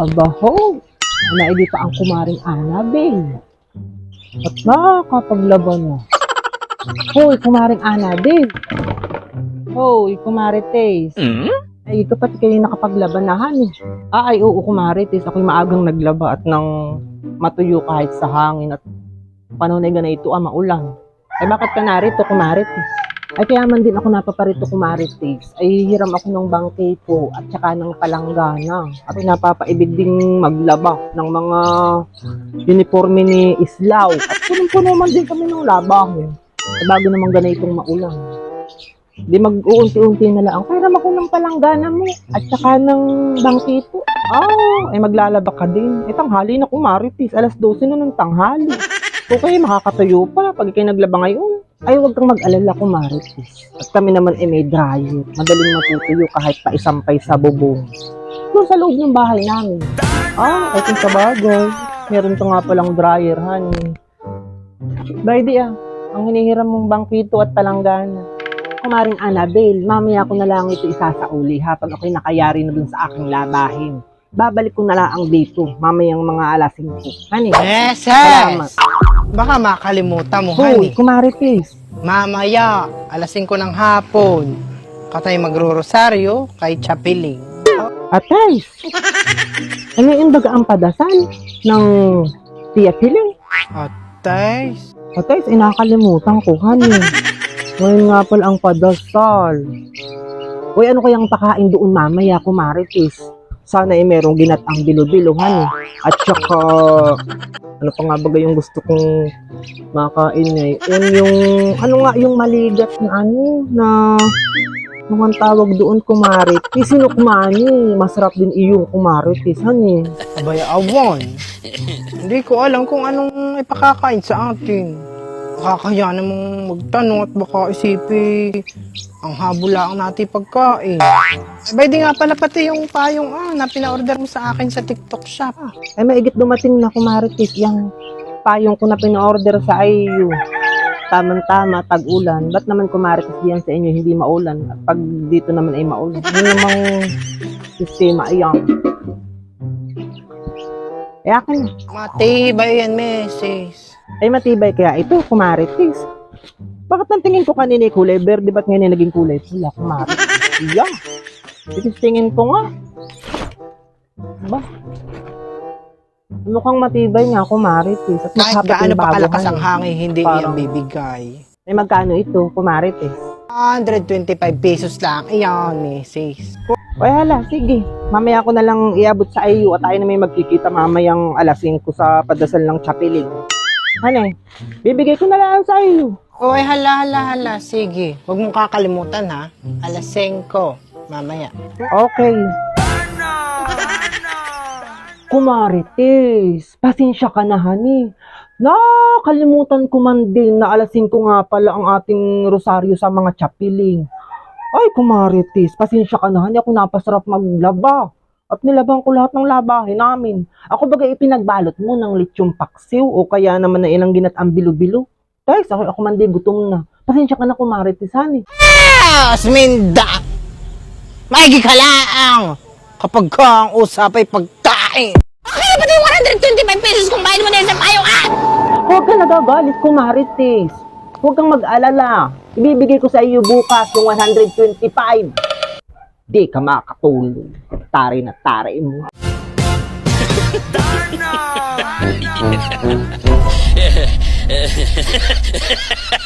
Aba ho, naili pa ang kumaring Annabelle. At nakakapaglaban na. Hoy, kumaring Annabelle. Hoy, kumarites. Ay, ito pati kayo nakapaglaban na, honey. Ah, ay, oo, kumarites. Ako'y maagang naglaba at nang matuyo kahit sa hangin at na ganito, ah, maulan. Ay, bakit ka narito, kumarites? Ay, kaya man din ako napaparito, kumarites. Ay, hiram ako ng bangkay ko at saka ng palanggana. At napapaibig ding maglaba ng mga uniforme ni Islaw. At punong-puno man din kami ng labahin. Ay, bago naman ganitong maulan. Di mag-uunti-unti na lang. Kaya ako ng palanggana mo. At saka ng bangkito. Ah, ay maglalaba ka din. Eh, tanghali na kumaritis. Alas 12 na ng tanghali. Okay, makakatayo pa pag ikay naglaba ngayon. Ay, huwag kang mag-alala kumaritis. At kami naman ay may dryer. Madaling matutuyo kahit pa isampay sa bubong. Doon sa loob ng bahay namin. Ah, ay kung sa bagay. Meron ka nga palang dryer, honey. Brady ah, ang hinihiram mong bangkito at palanggana. Kumaring Annabelle, mamaya ko na lang ito isasauli habang ako'y nakayari na dun sa aking labahin. Babalik ko na lang dito, mamayang mga alas 5. Honey, Yes, salamat. Baka makalimutan mo, Hoy, honey. kumari please. Mamaya, alas 5 ng hapon, katay magro-rosaryo kay Chapiling. Atays, ano yung baga ang padasal ng Tia Piling? Atays. Atays, inakalimutan ko, honey. Ngayon nga pala ang padasal. Uy, ano kayang pakain doon mamaya, kumaritis? Sana ay merong ginatang bilo-bilo, honey. At saka, ano pa nga ba yung gusto kong makain eh? Yun yung, ano nga yung maligat na ano, na, ang tawag doon, kumaritis? Sinukmani, masarap din iyong kumaritis, honey. Abay, awan. Hindi ko alam kung anong ipakakain sa atin. Nakakaya namang magtanong at baka isipi ang habula ang natin pagkain. Abay, di nga pala pati yung payong ah, na pina-order mo sa akin sa TikTok shop. Ay, maigit dumating na kumaritis yung payong ko na pina-order sa IU. Tamang-tama, tag-ulan. Ba't naman kumaritis diyan sa inyo hindi maulan? At pag dito naman ay maulan. Ano namang sistema ayan. Ay, akin na. Matibay yan, Mrs. Ay, matibay kaya ito, kumaritis. Bakit nang tingin ko kanina ay kulay verde, ba't ngayon ay naging kulay pula? Kumaritis. Iya. Titingin ko nga. Ba? Mukhang matibay nga, kumaritis. At Kahit gaano yung pa kalakas ang honey. hangin, hindi Parang- bibigay. Ay, magkano ito, kumaritis? 125 pesos lang. Iyan, Mrs. Ay, hala, sige. Mamaya ko na lang iabot sa iyo at tayo na may magkikita mamayang alas 5 sa padasal ng Chapiling. Ano eh, bibigay ko na lang sa iyo. Oy, hala, hala, hala. Sige. Huwag mong kakalimutan, ha? Alas 5. Mamaya. Okay. Kumarites, pasensya ka na, honey. Nakalimutan ko man din na alas 5 nga pala ang ating rosaryo sa mga chapiling. Ay, kumarites, pasensya ka na, honey. Ako napasarap maglaba. At nilaban ko lahat ng labahin namin. Ako bagay ipinagbalot mo ng lechong paksiw o kaya naman na ilang ginat ang bilo-bilo. Guys, ako, ako man din gutom na. Pasensya ka na, kumarites, honey. Yes, Minda! Maigi ka lang! Kapag ka ang usap ay pagkain. Kaya ba yung 125 pesos kung bayad mo na yun sa payong ah? Huwag ka nagagalit, kumarites. Huwag kang mag-alala. Ibibigay ko sa iyo bukas yung 125. Di ka makatulog. Tari na tari mo.